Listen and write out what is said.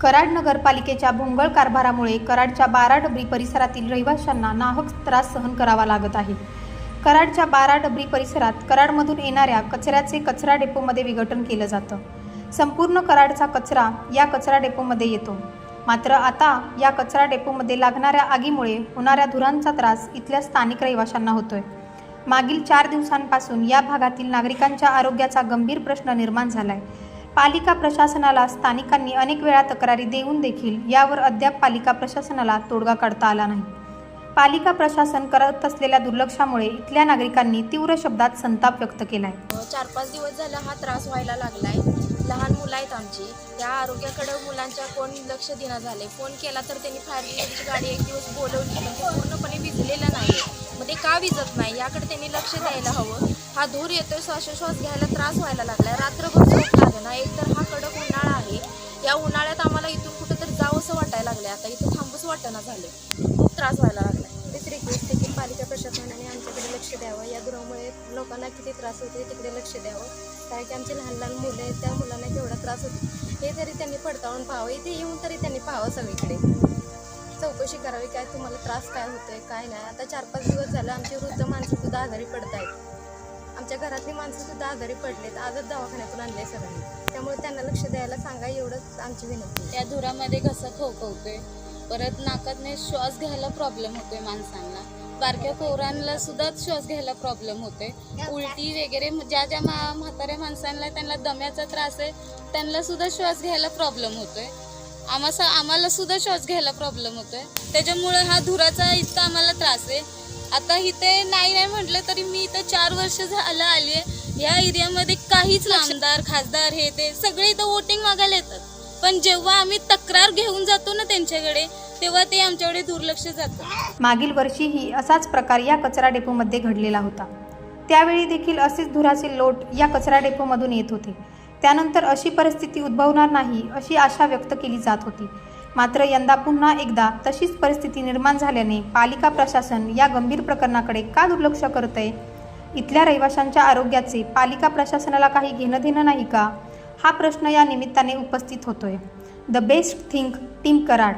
कराड नगरपालिकेच्या भोंगळ कारभारामुळे कराडच्या बारा डबरी परिसरातील रहिवाशांना नाहक त्रास सहन करावा लागत आहे. कराडच्या बारा डबरी परिसरात कराडमधून येणाऱ्या कचऱ्याचे कचरा डेपोमध्ये विघटन केलं जातं. संपूर्ण कराडचा कचरा या कचरा डेपोमध्ये येतो. मात्र आता या कचरा डेपोमध्ये लागणाऱ्या आगीमुळे होणाऱ्या धुरांचा त्रास इथल्या स्थानिक रहिवाशांना होतोय. मागील चार दिवसांपासून या भागातील नागरिकांच्या आरोग्याचा गंभीर प्रश्न निर्माण झाला आहे पालिका प्रशासनाला स्थानिकांनी अनेक वेळा तक्रारी देऊन देखील यावर अद्याप पालिका प्रशासनाला तोडगा काढता आला नाही. पालिका प्रशासन करत असलेल्या दुर्लक्षामुळे इथल्या नागरिकांनी तीव्र शब्दात संताप व्यक्त केला आहे चार पाच दिवस झाला हा त्रास व्हायला लागलाय. लहान मुलं आहेत आमची. त्या आरोग्याकडे मुलांच्या कोण लक्ष देणं झाले फोन केला तर त्यांनी फायर ब्रिगेडची गाडी एक दिवस बोलवली. पण पूर्णपणे विजलेलं नाही मग ते का विजत नाही? याकडे त्यांनी लक्ष द्यायला हवं. हा धूर येतोय श्वासोश्वास घ्यायला त्रास व्हायला लागलाय. रात्रभर झोप लागेना एक तर हा कडक उन्हाळा आहे या उन्हाळ्यात आम्हाला इथून कुठं तर जावंसं वाटायला लागलं आता इथं थांबूच वाटणं झाले खूप त्रास व्हायला लागला तेच रिक्वेस्ट आहे की पालिका प्रशासनाने आमच्याकडे लक्ष द्यावं. या धुरामुळे लोकांना किती त्रास होते तिकडे लक्ष द्यावं. कारण की आमची लहान लहान मुलं आहेत त्या मुलांना केवढा त्रास होतो हे तरी त्यांनी पडताळून पाहावं इथे येऊन तरी त्यांनी पाहावं सगळीकडे. चौकशी करावी काय तुम्हाला त्रास काय होतोय काय नाही. आता चार पाच दिवस झालं आमची वृद्ध माणसं सुद्धा आजारी पडत आहेत आमच्या घरातली माणसं सुद्धा आजारी पडलेत. आजच दवाखान्यातून आणले सगळ्यांनी. त्यामुळे त्यांना लक्ष द्यायला सांगा एवढंच आमची विनंती त्या धुरामध्ये घसा खोकवतोय? परत नाकातने श्वास घ्यायला प्रॉब्लेम होतोय माणसांना. बारक्या पोरांना सुद्धा श्वास घ्यायला प्रॉब्लेम होते उलटी वगैरे ज्या ज्या मा म्हाताऱ्या माणसांना त्यांना दम्याचा त्रास आहे त्यांना सुद्धा श्वास घ्यायला प्रॉब्लेम होतोय. आम्हाला आम्हाला सुद्धा श्वास घ्यायला प्रॉब्लेम होतोय. त्याच्यामुळे हा धुराचा इतका आम्हाला त्रास आहे. आता इथे नाही नाही म्हटलं तरी मी इथं चार वर्ष झालं आली आहे. या एरियामध्ये काहीच आमदार खासदार हे ते सगळे इथं वोटिंग मागायला येतात. पण जेव्हा आम्ही तक्रार घेऊन जातो ना त्यांच्याकडे तेव्हा ते आमच्याकडे दुर्लक्ष जातं. मागील वर्षीही असाच प्रकार या कचरा डेपोमध्ये घडलेला होता. त्यावेळी देखील असेच धुराचे लोट या कचरा डेपोमधून येत होते. त्यानंतर अशी परिस्थिती उद्भवणार नाही अशी आशा व्यक्त केली जात होती. मात्र यंदा पुन्हा एकदा तशीच परिस्थिती निर्माण झाल्याने पालिका प्रशासन या गंभीर प्रकरणाकडे का दुर्लक्ष करत आहे? इथल्या रहिवाशांच्या आरोग्याचे पालिका प्रशासनाला काही घेणं देणं नाही का? हा प्रश्न या निमित्ताने उपस्थित होतोय. The best think team Karad